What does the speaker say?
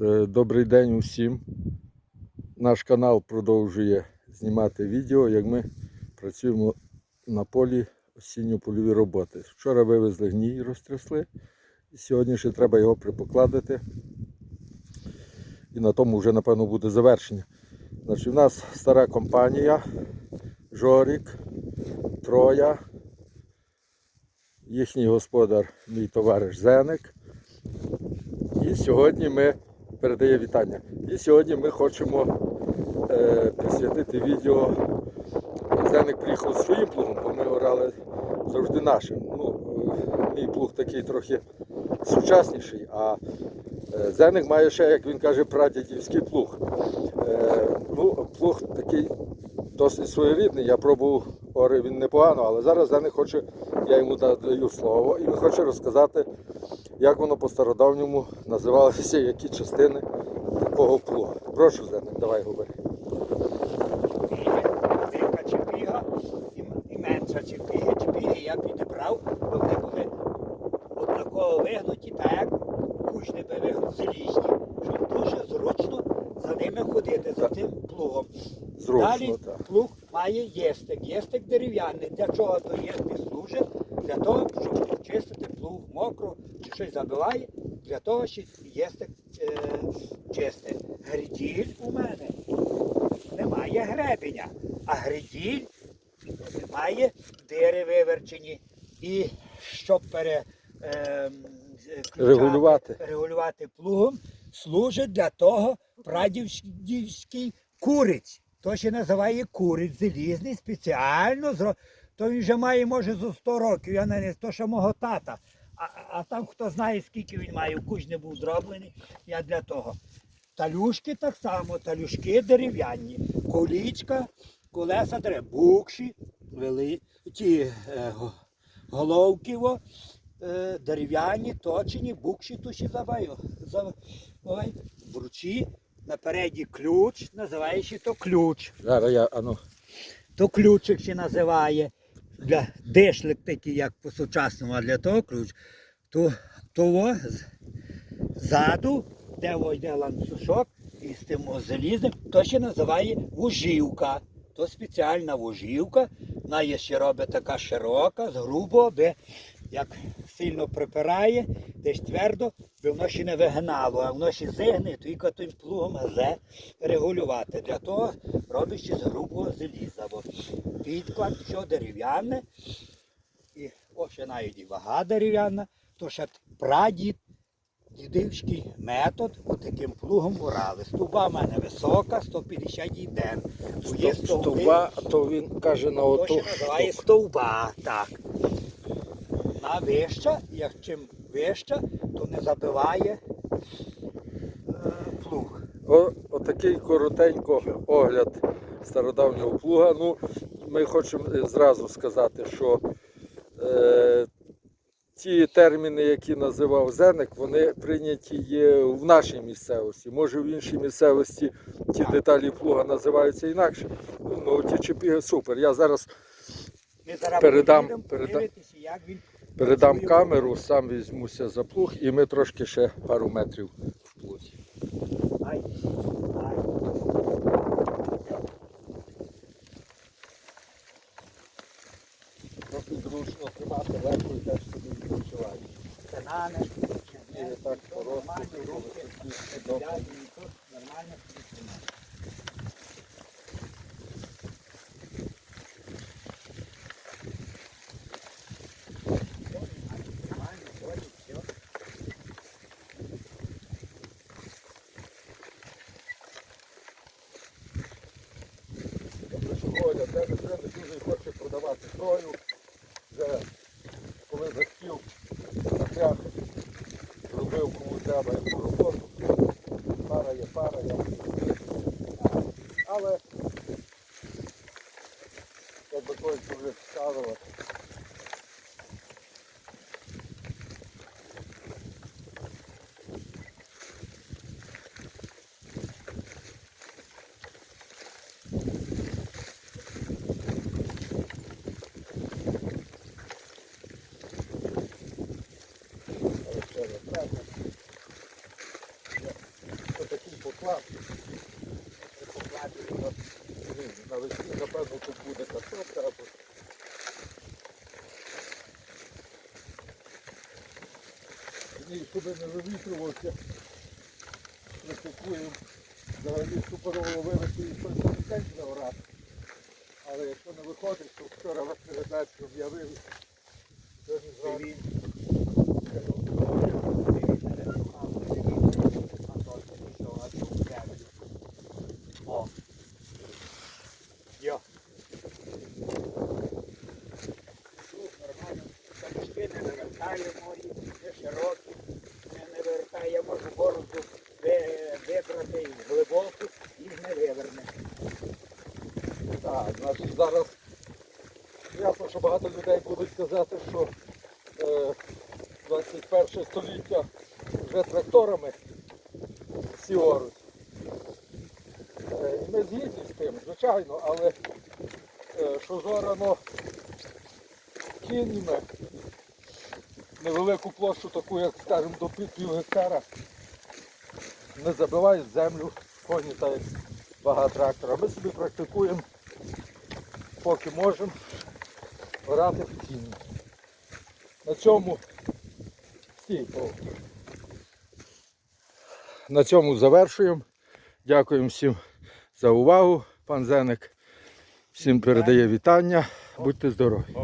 Е, Добрий день усім. Наш канал продовжує знімати відео, як ми працюємо на полі осінньо-польові роботи. Вчора вивезли гній, розтрясли, і сьогодні ще треба його припокладити. І на тому вже, напевно, буде завершення. Значить, у нас стара компанія, Жорік, Троя, їхній господар, мій товариш Зеник. І сьогодні ми передає вітання. І сьогодні ми хочемо е, присвятити відео. Зеник приїхав зі своїм плугом, бо ми орали завжди нашим. Ну, е, мій плуг такий трохи сучасніший, а е, Зеник має ще, як він каже, прадядівський плуг. Е, ну, плуг такий досить своєрідний. Я пробував ори він непогано, але зараз Зеник хоче, я йому даю слово, і він хоче розказати, як воно по стародавньому називалося, які частини такого плуга. Прошу, Зеник, давай говори. Велика чепіга і, менша чепіга. Чепіги я підібрав, бо вони були однаково вигнуті, так як кучні вигнуті залізні, щоб дуже зручно за ними ходити, за цим плугом. Зручно, Далі так. плуг має єстик. Єстик дерев'яний. Для чого то єстик служить? Для того, щоб почистити плуг мокро чи щось забиває, для того, щоб єстик е, чистить. Гриділь у мене немає гребеня, а гриділь має дири виверчені. І щоб пере, ем, включати- Регулювати. регулювати плугом, служить для того прадівський куриць. То ще називає куриць залізний, спеціально зро... То він вже має, може, за 100 років, я не то, що мого тата. А, а там хто знає, скільки він має, куч не був зроблений, я для того. Талюшки так само, талюшки дерев'яні, колічка, колеса дерев, букші, вели, ті е, головки, во, е, дерев'яні, точені, букші туші забаю, забай, бручі, напереді ключ, називаючи то ключ. Зараз я, ану, То ключик ще називає. Для дишлик такий, як по-сучасному, а для того ключ. То, того з- ззаду, де во йде ланцюжок із тим залізом, то ще називає вужівка. То спеціальна вужівка. Вона ще робить така широка, з грубо, аби як сильно припирає, десь твердо, би воно ще не вигнало, а воно ще зигне, тільки тим плугом газе регулювати. Для того робить з грубого заліза. Бо підклад, що дерев'яне, і о, ще навіть і вага дерев'яна, то ще прадід, дідівський метод отаким плугом орали. Стуба в мене висока, 150 ден. Є стовби, то він каже на то називає стовба, так. На вища, як чим вища, то не забиває е, плуг. О, отакий коротенько огляд стародавнього плуга. Ну, ми хочемо зразу сказати, що е, ті терміни, які називав Зеник, вони прийняті є в нашій місцевості. Може в іншій місцевості ті деталі плуга називаються інакше. Ну, ті чіпіги супер. Я зараз Ми зараз Передам- передам- подивитися, як він передам камеру, сам візьмуся за плуг і ми трошки ще пару метрів в плузі. Трохи зручно тримати легко і теж собі відпочивати. Банани, І так по нормально, розпису, руки, такі добре. взяти, і тут нормально собі тримати. Нормально, ходить, все. Добре, що Коля, тебе вже не дуже хоче продавати крою. Вже коли захотів шлях, зробив кому треба яку роботу. Пара є пара, я. Але як би той вже вказувати. Покладки. Ні, Навесні, напевно, тут буде картопля або. Ні, щоб не вивітрювався, практикуємо взагалі супорово вивести і щось день заорати. Але якщо не виходить, то вчора вас передачу об'явив. Сьогодні зранку О. Йо. Тут нормально. Камішки не вивертаємо, не широкі, не, вивертаємо, можу бороду ви- вибрати глибоку і не виверне. Так, значить зараз ясно, що багато людей будуть казати, що е, 21 століття вже тракторами всі. Е, ми згідні з тим, звичайно, але е, що зорано кіньми невелику площу, таку, як скажімо, до пів, гектара, не забивають землю коні та як вага трактора. Ми собі практикуємо поки можемо орати в тіні. На цьому стій, На цьому завершуємо. Дякуємо всім за увагу. Пан Зеник всім передає вітання. Будьте здорові.